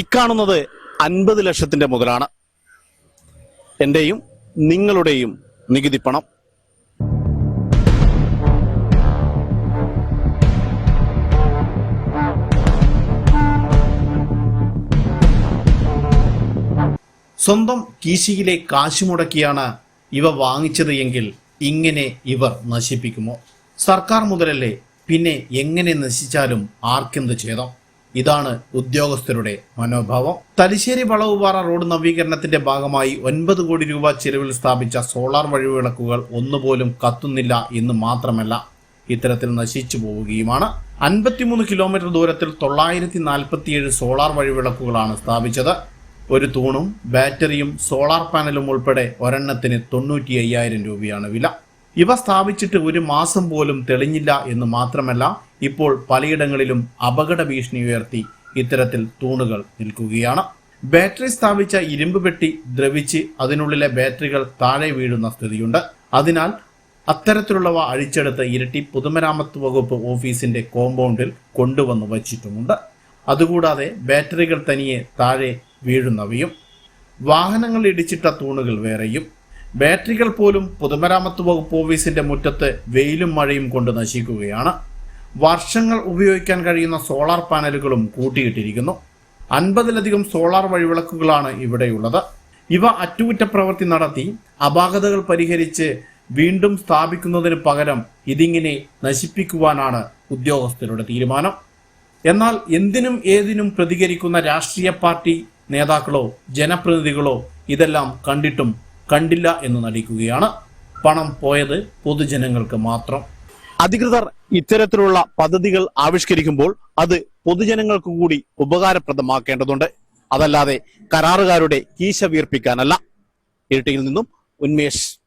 ഇക്കാണുന്നത് അൻപത് ലക്ഷത്തിന്റെ മുതലാണ്. എന്റെയും നിങ്ങളുടെയും നികുതി പണം. സ്വന്തം കീശിയിലെ കാശ് മുടക്കിയാണ് ഇവ വാങ്ങിച്ചത് എങ്കിൽ ഇങ്ങനെ ഇവർ നശിപ്പിക്കുമോ? സർക്കാർ മുതലല്ലേ പിന്നെ എങ്ങനെ നശിച്ചാലും ആർക്കെന്ത് ഛേദം? ഇതാണ് ഉദ്യോഗസ്ഥരുടെ മനോഭാവം. തലശ്ശേരി വളവുപാറ റോഡ് നവീകരണത്തിന്റെ ഭാഗമായി ഒൻപത് കോടി രൂപ ചെലവിൽ സ്ഥാപിച്ച സോളാർ വഴിവിളക്കുകൾ ഒന്നുപോലും കത്തുന്നില്ല എന്ന് മാത്രമല്ല ഇത്തരത്തിൽ നശിച്ചു പോവുകയുമാണ്. അൻപത്തിമൂന്ന് കിലോമീറ്റർ ദൂരത്തിൽ തൊള്ളായിരത്തി നാൽപ്പത്തിയേഴ് സോളാർ വഴിവിളക്കുകളാണ് സ്ഥാപിച്ചത്. ഒരു തൂണും ബാറ്ററിയും സോളാർ പാനലും ഉൾപ്പെടെ ഒരെണ്ണത്തിന് തൊണ്ണൂറ്റി അയ്യായിരം രൂപയാണ് വില. ഇവ സ്ഥാപിച്ചിട്ട് ഒരു മാസം പോലും തെളിഞ്ഞില്ല എന്ന് മാത്രമല്ല ഇപ്പോൾ പലയിടങ്ങളിലും അപകട ഭീഷണി ഉയർത്തി ഇത്തരത്തിൽ തൂണുകൾ നിൽക്കുകയാണ്. ബാറ്ററി സ്ഥാപിച്ച ഇരുമ്പ് പെട്ടി ദ്രവിച്ച് അതിനുള്ളിലെ ബാറ്ററികൾ താഴെ വീഴുന്ന സ്ഥിതിയുണ്ട്. അതിനാൽ അത്തരത്തിലുള്ളവ അഴിച്ചെടുത്ത് ഇരട്ടി പൊതുമരാമത്ത് വകുപ്പ് ഓഫീസിന്റെ കോമ്പൗണ്ടിൽ കൊണ്ടുവന്ന് വച്ചിട്ടുമുണ്ട്. അതുകൂടാതെ ബാറ്ററികൾ തനിയെ താഴെ വീഴുന്നവയും വാഹനങ്ങൾ ഇടിച്ചിട്ട തൂണുകൾ വേറെയും. ബാറ്ററികൾ പോലും പൊതുമരാമത്ത് വകുപ്പ് ഓഫീസിന്റെ മുറ്റത്ത് വെയിലും മഴയും കൊണ്ട് നശിക്കുകയാണ്. വർഷങ്ങൾ ഉപയോഗിക്കാൻ കഴിയുന്ന സോളാർ പാനലുകളും കൂട്ടിയിട്ടിരിക്കുന്നു. അൻപതിലധികം സോളാർ വഴിവിളക്കുകളാണ് ഇവിടെയുള്ളത്. ഇവ അറ്റകുറ്റപ്രവൃത്തി നടത്തി അപാകതകൾ പരിഹരിച്ച് വീണ്ടും സ്ഥാപിക്കുന്നതിന് പകരം ഇതിങ്ങനെ നശിപ്പിക്കുവാനാണ് ഉദ്യോഗസ്ഥരുടെ തീരുമാനം. എന്നാൽ എന്തിനും ഏതിനും പ്രതികരിക്കുന്ന രാഷ്ട്രീയ പാർട്ടി നേതാക്കളോ ജനപ്രതിനിധികളോ ഇതെല്ലാം കണ്ടിട്ടും കണ്ടില്ല എന്ന് നടിക്കുകയാണ്. പണം പോയത് പൊതുജനങ്ങൾക്ക് മാത്രം. അധികൃതർ ഇത്തരത്തിലുള്ള പദ്ധതികൾ ആവിഷ്കരിക്കുമ്പോൾ അത് പൊതുജനങ്ങൾക്ക് കൂടി ഉപകാരപ്രദമാക്കേണ്ടതുണ്ട്. അതല്ലാതെ കരാറുകാരുടെ കീശ വീർപ്പിക്കാനല്ല. ഇരട്ടിയിൽ നിന്നും ഉന്മേഷ്